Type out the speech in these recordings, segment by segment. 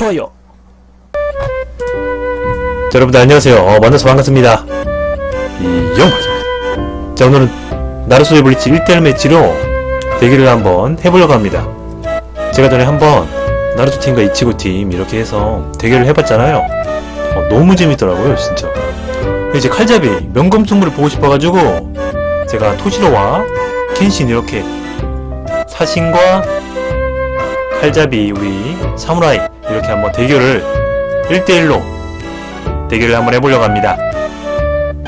좋아요. 자, 여러분들 안녕하세요. 어, 만나서 반갑습니다. 이영박입니다. 자, 오늘은 나루소의 블리치 1대1 매치로 대결을 한번 해보려고 합니다. 제가 전에 한번 나루토 팀과 이치고 팀 이렇게 해서 대결을 해봤잖아요. 어, 너무 재밌더라고요, 진짜. 이제 칼잡이 명검 승부를 보고 싶어가지고 제가 토시로와 켄신 이렇게 사신과 칼잡이 우리 사무라이 이렇게 한번 대결을 1대1로 대결을 한번 해보려고 합니다.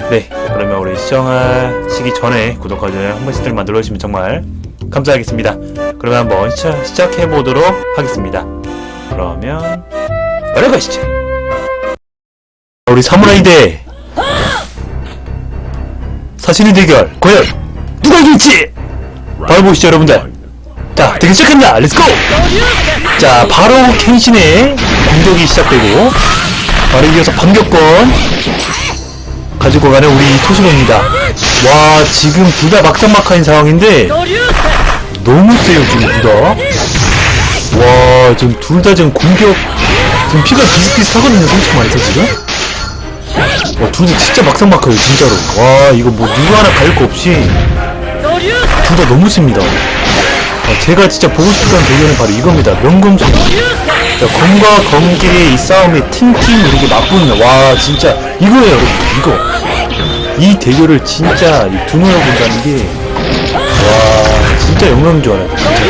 네, 그러면 우리 시청하시기 전에 구독과 좋아요 한 번씩들 만들어 주시면 정말 감사하겠습니다. 그러면 한번 시작, 시작해 보도록 하겠습니다. 그러면 알아가시죠. 우리 사무라이 대 사신의 대결 과연 누가 이길지 바로 보시죠 여러분들. 자, 대결 시작합니다. 렛츠고! 자, 바로 켄신의 공격이 시작되고 바로 이어서 반격권 가지고 가는 우리 토시로입니다. 와, 지금 둘 다 막상막하인 상황인데 너무 세요, 지금 둘 다. 와, 지금 둘 다 지금 공격 지금 피가 비슷비슷하거든요, 솔직히 말해서 지금. 와, 둘 다 진짜 막상막하요, 진짜로. 와, 이거 뭐 누구 하나 가릴 거 없이 둘 다 너무 셉니다. 어, 제가 진짜 보고 싶었던 대결은 바로 이겁니다. 명검성. 자, 검과 검끼리의 이 싸움의 팀팀 이렇게 맞붙는 와 진짜 이거예요 여러분. 이거. 이 대결을 진짜 이 눈으로 본다는 게 와 진짜 영광인 줄 알아요 진짜.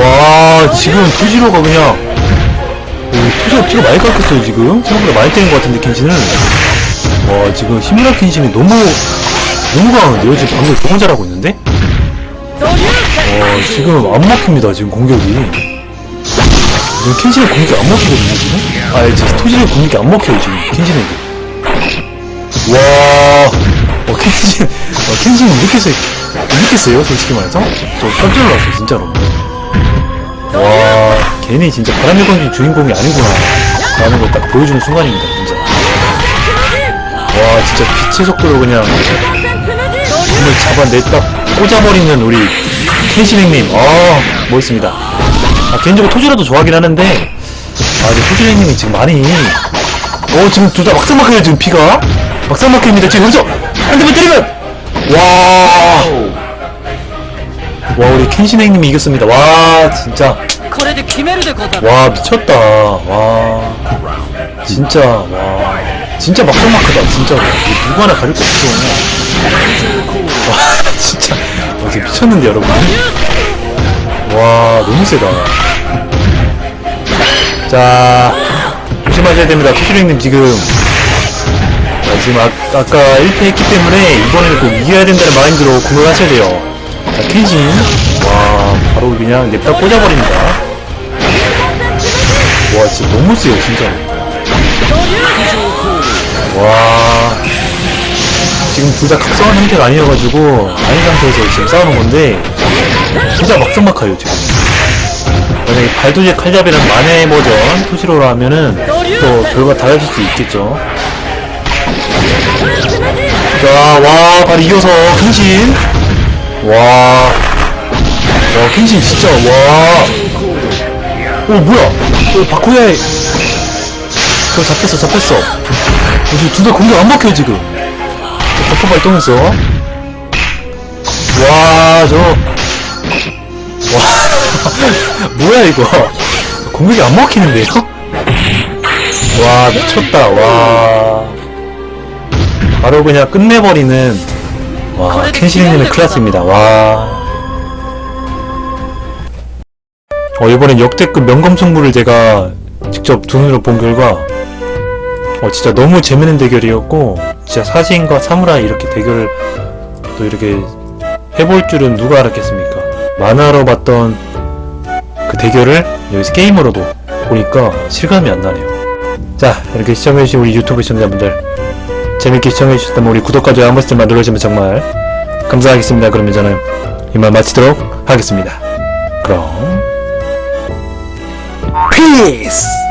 와 지금 토지로가 그냥 오, 토지로 피가 많이 깎였어요 지금. 생각보다 많이 때린 것 같은데 켄신은 와 지금 히미라 켄신이 너무 너무 강한데요? 지금 방금 너무 잘하고 있는데 와 지금 안 막힙니다 지금 공격이. 지금 켄신의 공격이 안 먹히거든요 지금? 아 지금 토지의 공격이 안 먹혀요 지금 켄신에게. 와 어, 켄신 어, 켄신 이렇게 세 이렇게 세요 솔직히 말해서? 저 깜짝 놀랐어요 진짜로. 와 괜히 진짜 바람의 공주 주인공이 아니구나. 라는 걸 딱 보여주는 순간입니다 진짜. 와 진짜 빛의 속도로 그냥 힘을 잡아냈다 꽂아버리는 우리 캐시맥님. 어 멋있습니다. 아, 개인적으로 토지라도 좋아하긴 하는데 아 이제 토지맥님이 지금 많이 어 지금 둘 다 막상막해요 지금 피가. 막상막해입니다. 지금 여기서 한 대만 때리면! 와와 우리 켄시맥님이 이겼습니다. 와 진짜. 와 미쳤다. 와. 진짜 와. 진짜 막상막하다 진짜로. 누구 하나 가릴 거 없어. 와 진짜. 와 진짜 미쳤는데 여러분? 와 너무 세다. 자 조심하셔야 됩니다. 토시랭님 지금. 자, 지금 아, 아까 1패 했기 때문에 이번에는 꼭 이겨야 된다는 마인드로 공격하셔야 돼요. 자 켄진. 와 바로 그냥 냅다 꽂아버립니다. 와 진짜 너무 세요 진짜 와 지금 둘 다 각성한 상태가 아니어가지고 아닌 상태에서 지금 싸우는 건데 진짜 막상막하요 지금 만약에 발도제 칼잡이랑 만의 버전 토시로로 하면은 또 결과 달라질 수 있겠죠 자와 바로 이어서 켄신 와, 와, 켄신 진짜, 와. 오, 뭐야? 어, 바쿠야에. 저 잡혔어, 잡혔어. 둘다 공격 안 막혀요, 지금. 저 버퍼 발동했어. 와, 저. 와. 뭐야, 이거. 공격이 안 막히는데요? 와, 미쳤다, 와. 바로 그냥 끝내버리는 와, 켄시님은 클라스입니다. 와. 어, 이번엔 역대급 명검 승부를 제가 직접 두 눈으로 본 결과, 어, 진짜 너무 재밌는 대결이었고, 진짜 사신과 사무라이 이렇게 대결을 또 이렇게 해볼 줄은 누가 알았겠습니까? 만화로 봤던 그 대결을 여기서 게임으로도 보니까 실감이 안 나네요. 자, 이렇게 시청해주신 우리 유튜브 시청자분들, 재밌게 시청해주셨다면 우리 구독과 좋아요 한 번씩만 눌러주시면 정말 감사하겠습니다. 그러면 저는 이만 마치도록 하겠습니다. 그럼 피스!